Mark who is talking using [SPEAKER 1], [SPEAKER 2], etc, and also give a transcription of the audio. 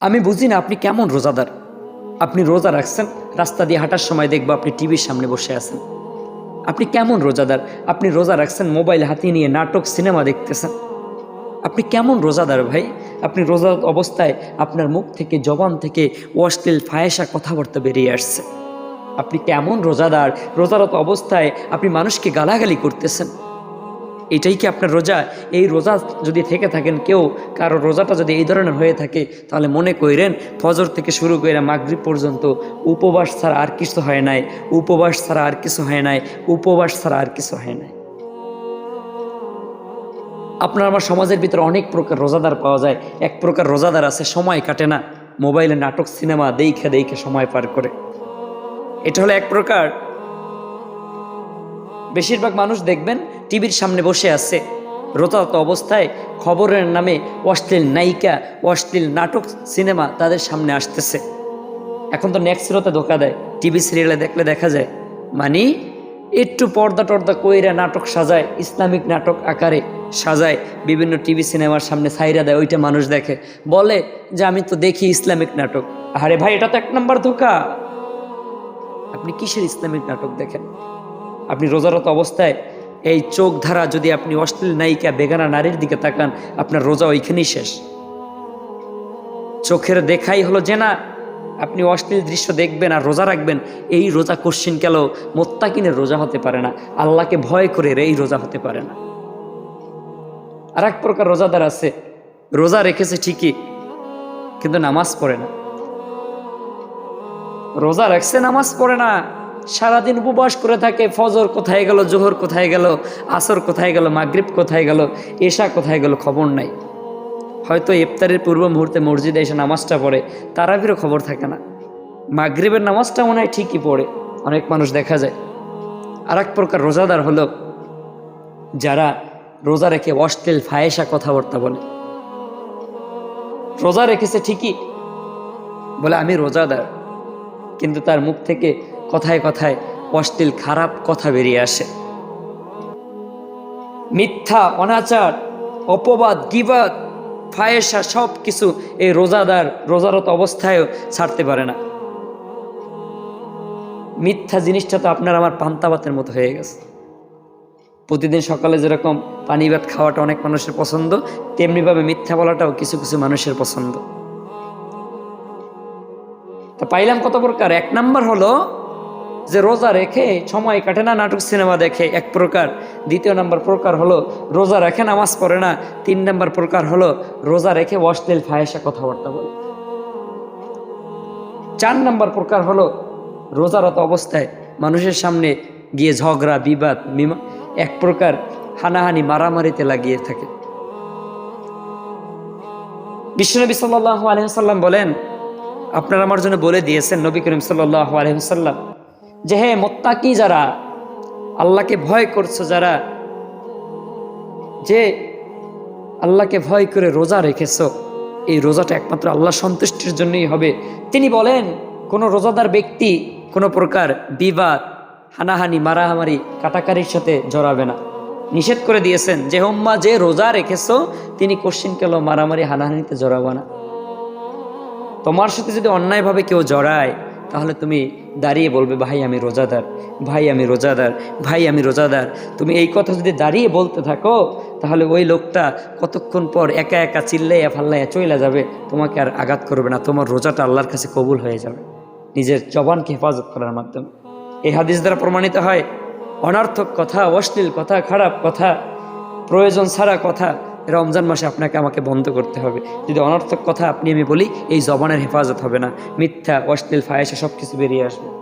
[SPEAKER 1] আমি বুঝি না আপনি কেমন রোজাদার। আপনি রোজা রাখছেন, রাস্তা দিয়ে হাঁটার সময় দেখব আপনি টিভির সামনে বসে আছেন। আপনি কেমন রোজাদার? আপনি রোজা রাখছেন, মোবাইল হাতে নিয়ে নাটক, সিনেমা দেখতেছেন। আপনি কেমন রোজাদার ভাই? আপনি রোজা অবস্থায় আপনার মুখ থেকে, জবান থেকে অশ্লীল ফায়েসা কথাবার্তা বেরিয়ে আসছে। আপনি কেমন রোজাদার? রোজারত অবস্থায় আপনি মানুষকে গালাগালি করতেছেন। এটাই কি আপনার রোজা? এই রোজা যদি থেকে থাকেন কেউ, কারও রোজাটা যদি এই ধরনের হয়ে থাকে, তাহলে মনে করেন ফজর থেকে শুরু করে মাগরিব পর্যন্ত উপবাস ছাড়া আর কিছু হয় নাই, উপবাস ছাড়া আর কিছু হয় নাই, উপবাস ছাড়া আর কিছু হয় নাই। আপনার আমার সমাজের ভিতরে অনেক প্রকার রোজাদার পাওয়া যায়, এক প্রকার রোজাদার আছে, সময় কাটে না, মোবাইলে নাটক, সিনেমা দেখে দেখে সময় পার করে। এটা হলো এক প্রকার। বেশিরভাগ মানুষ দেখবেন টিভির সামনে বসে আছে। রোতারত অবস্থায় খবরের নামে অশ্লীল নায়িকা, অশ্লীল নাটক, সিনেমা তাদের সামনে আসতেছে। এখন তো নেক্সট রোতে ধোকা দেয়। টিভি সিরিয়ালে দেখলে দেখা যায় মানে একটু পর্দা টর্দা কইরা নাটক সাজায়, ইসলামিক নাটক আকারে সাজায়, বিভিন্ন টিভি সিনেমার সামনে সাইরা দেয়, ওইটা মানুষ দেখে। বলে যে, আমি তো দেখি ইসলামিক নাটক। আরে ভাই, এটা তো এক নম্বর ধোকা। আপনি কিসের ইসলামিক নাটক দেখেন? আপনি রোজারত অবস্থায় এই চোখ ধারা যদি আপনি অশ্লীল নায়িকা, বেগানা নারীর দিকে তাকান, আপনার রোজা ওইখানেই শেষ। চোখের দেখাই হলো যে না, আপনি অশ্লীল দৃশ্য দেখবেন আর রোজা রাখবেন। এই রোজা কোশ্চিন কেন? মোত্তাকিনের রোজা হতে পারে না। আল্লাহকে ভয় করে এই রোজা হতে পারে না। আর এক প্রকার রোজাদার আছে। রোজা রেখেছে ঠিকই, কিন্তু নামাজ পড়ে না। রোজা রাখছে, নামাজ পড়ে না। সারাদিন উপবাস করে থাকে, ফজর কোথায় গেল, জোহর কোথায় গেল, আসর কোথায় গেল, মাগরিব কোথায় গেল, এশা কোথায় গেল খবর নাই। হয়তো ইফতারের পূর্ব মুহূর্তে মসজিদে এসে নামাজটা পড়ে, তারাবিরও খবর থাকে না। মাগরিবের নামাজটা মনে হয় ঠিকই পড়ে, অনেক মানুষ দেখা যায়। আর এক প্রকার রোজাদার হলো যারা রোজা রেখে অশ্লীল ফায়েসা কথাবার্তা বলে। রোজা রেখেছে ঠিকই, বলে আমি রোজাদার, কিন্তু তার মুখ থেকে কথায় কথায় অশ্লীল খারাপ কথা বেরিয়ে আসে। মিথ্যা, অনাচার, অপবাদ, গিবাদ ফায়েসা সব কিছু এই রোজাদার রোজারত অবস্থায়ও ছাড়তে পারে না। মিথ্যা জিনিসটা তো আপনার আমার পান্তাবাতের মতো হয়ে গেছে। প্রতিদিন সকালে যেরকম পানি ভাত খাওয়াটা অনেক মানুষের পছন্দ, তেমনিভাবে মিথ্যা বলাটাও কিছু কিছু মানুষের পছন্দ। তা পাইলাম কত প্রকার? এক নাম্বার হলো যে রোজা রেখে সময় কাটে না, নাটক, সিনেমা দেখে, এক প্রকার। দ্বিতীয় নাম্বার প্রকার হলো রোজা রেখে নামাজ পড়ে না। তিন নাম্বার প্রকার হলো রোজা রেখে অশ্লীল ফায়েসা কথাবার্তা বলে। চার নাম্বার প্রকার হলো রোজারত অবস্থায় মানুষের সামনে গিয়ে ঝগড়া, বিবাদ, মিমা এক প্রকার হানাহানি, মারামারিতে লাগিয়ে থাকে। বিশ্বনবী সাল্লাহ আলহিহাল্লাম বলেন, আপনারা আমার জন্য বলে দিয়েছেন নবী করিম সাল্লাহ আলহিহাল্লাম যে হে মোত্তাকি যারা, আল্লাহকে ভয় করছ যারা, যে আল্লাহকে ভয় করে রোজা রেখেছো, এই রোজাটা একমাত্র আল্লাহ সন্তুষ্টির জন্যই হবে। তিনি বলেন, কোনো রোজাদার ব্যক্তি কোনো প্রকার বিবাদ, হানাহানি, মারাহামারি, কাটাকারির সাথে জড়াবে না। নিষেধ করে দিয়েছেন যে হোম্মা যে রোজা রেখেছো, তিনি কোশ্চিন কেন মারামারি, হানাহানিতে জড়াবো না। তোমার সাথে যদি অন্যায়ভাবে কেউ জড়ায় তাহলে তুমি দাঁড়িয়ে বলবে, ভাই, আমি রোজাদার, ভাই, আমি রোজাদার, ভাই, আমি রোজাদার। তুমি এই কথা যদি দাঁড়িয়ে বলতে থাকো, তাহলে ওই লোকটা কতক্ষণ পর একা একা চিল্লাইয়া ফাল্লাইয়া চলে যাবে, তোমাকে আর আঘাত করবে না, তোমার রোজাটা আল্লাহর কাছে কবুল হয়ে যাবে। নিজের জবানকে হেফাজত করার মাধ্যমে। এই হাদিস দ্বারা প্রমাণিত হয়, অনার্থক কথা, অশ্লীল কথা, খারাপ কথা, প্রয়োজন ছাড়া কথা রমজান মাসে আপনাকে আমাকে বন্ধ করতে হবে। যদি অনর্থক কথা আপনি আমি বলি, এই জবানের হেফাজত হবে না। মিথ্যা, অশ্লীল, ফায়েসা সব কিছু বেরিয়ে আসবে।